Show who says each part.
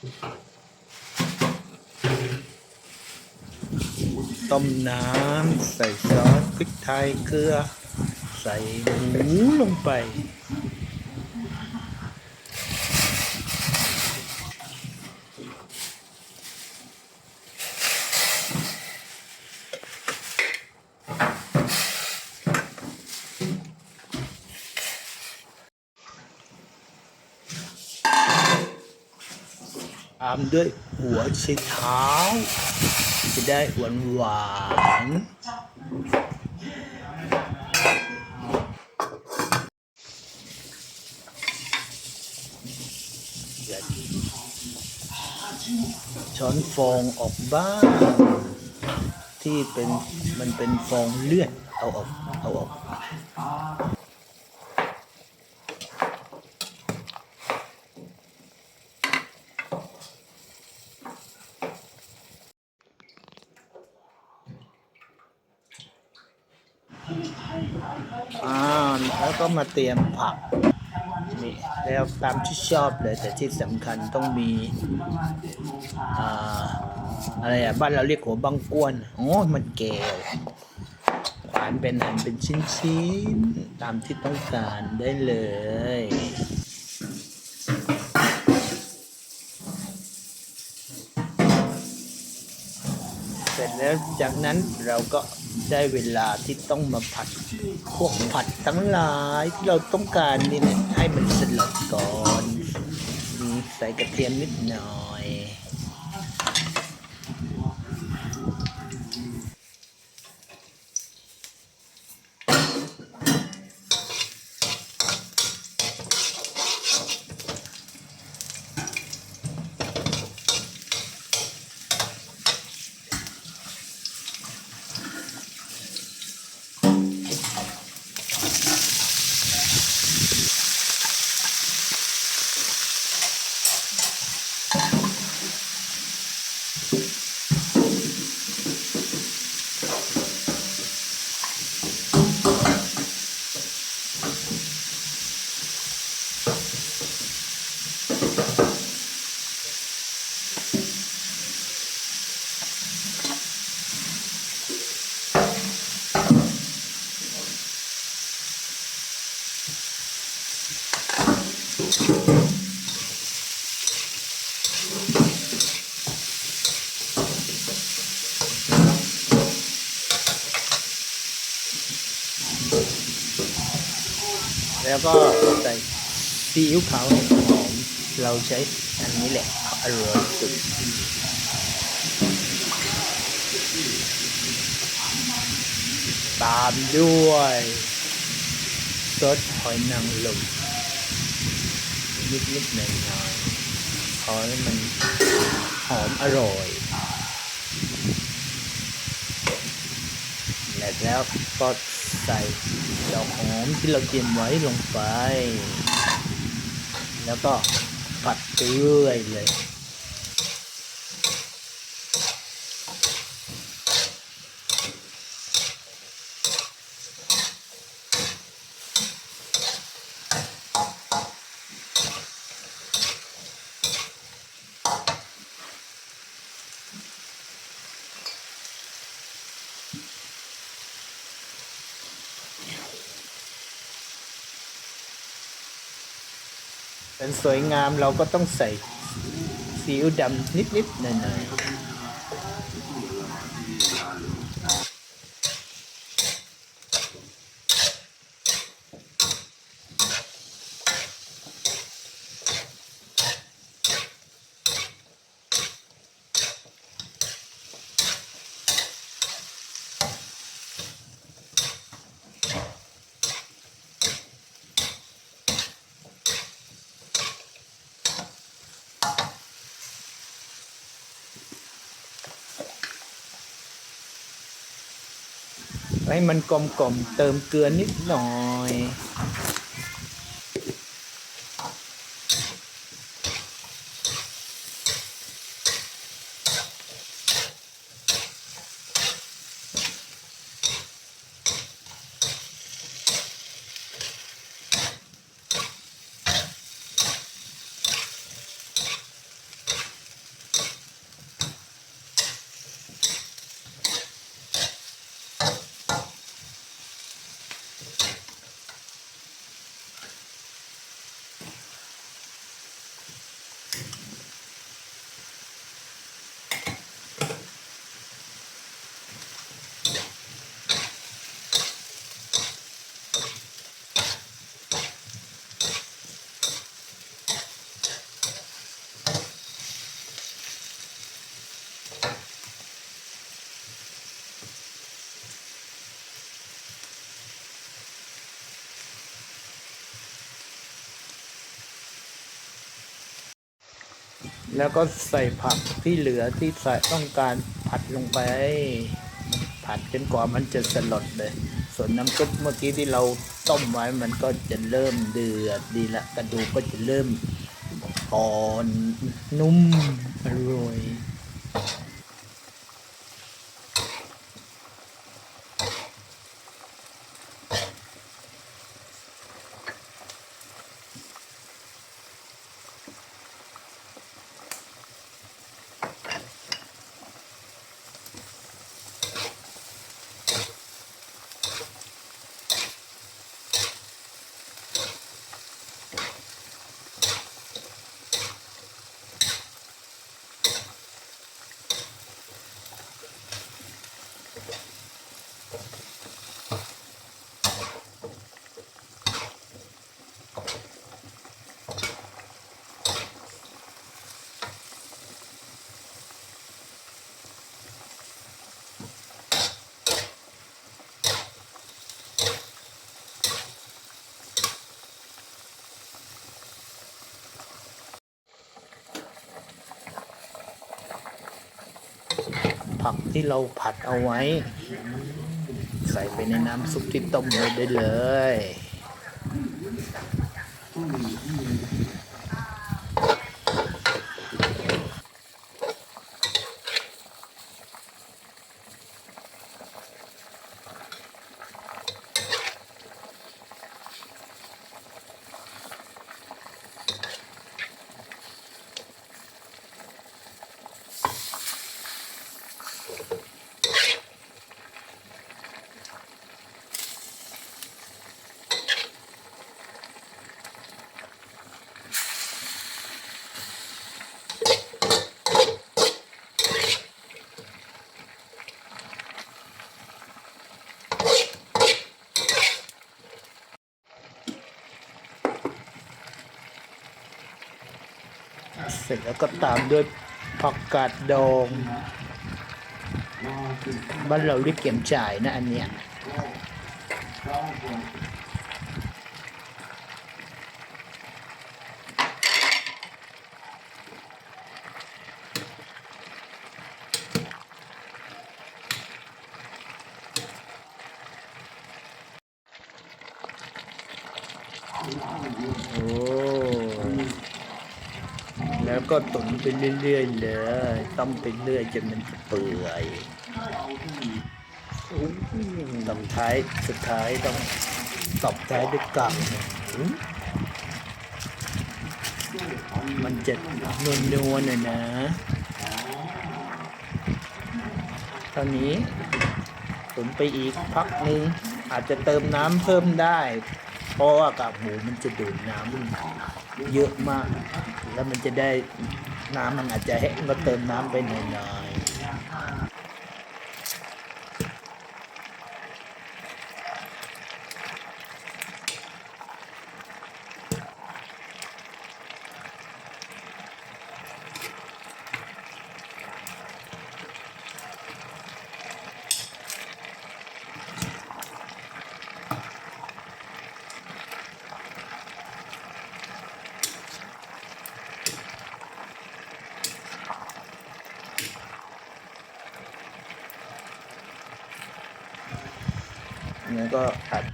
Speaker 1: ต้มน้ำใส่ซอสพริกไทยเกลือ ใส่หมูลงไปามด้วยหัวไชเท้า จะได้หวานหวานช้อนฟองออกบ้าง ที่เป็นมันเป็นฟองเลือดเอาออก เอาออก อ่าแล้ว ก็มาเตรียมผักนี่แล้วตามที่ชอบเลย แต่ที่สำคัญต้องมีอ่าอะไรอะบ้านเราเรียกหัวบังกวนโอ้มันแก้วขวานเป็นหั่นเป็นชิ้นๆ ตามที่ต้องการได้เลย เสร็จแล้วจากนั้นเราก็ได้เวลาที่ต้องมาผัดพวกผัดทั้งหลายที่เราต้องการนี่แหละให้มันสลดก่อน ใส่กระเทียมนิดหน่อย แล้วก็ใส่ซีอิ๊วขาวให้หอมเราใช้อันนี้แหละอร่อยสุดตามด้วยซอสหอยนางรมนิดๆหน่อยๆ พอให้มันหอมอร่อยแล้วก็ใส่ดอกหอมที่เราเตรียมไว้ลงไป แล้วก็ผัดไปเรื่อยเลย เป็นสวยงามเราก็ต้องใส่ซีอิ๊วดำนิดๆหน่อยๆ ให้มันกลมๆเติมเกลือนิดหน่อย แล้วก็ใส่ผักที่เหลือที่ใส่ต้องการผัดลงไป ผัดจนกว่ามันจะสลดเลย ส่วนน้ำซุปเมื่อกี้ที่เราต้มไว้มันก็จะเริ่มเดือดดีละกระดูกก็จะเริ่มอ่อนนุ่มอร่อย ผักที่เราผัดเอาไว้ ใส่ไปในน้ำซุปที่ต้มไว้ได้เลย เสร็จแล้วก็ตามด้วยผักกาดดองบ้านเราเรียกเก็มจ่ายนะอันเนี้ย โอ้ แล้ว ก็ตุนไปเรื่อยๆเลยต้มไปเรื่อยจนมันเปื่อยต้องท้ายสุดท้ายต้องตบท้ายด้วยกากหมูมันจะนวลๆหน่อยนะตอนนี้ตุนไปอีกพักหนึ่งอาจจะเติมน้ำเพิ่มได้ เพราะว่ากากหมูมันจะดูดน้ำเยอะมาก แล้วมันจะได้น้ำมันอาจจะแห้งก็เติมน้ำไปหน่อย ๆแล้วก็ผัด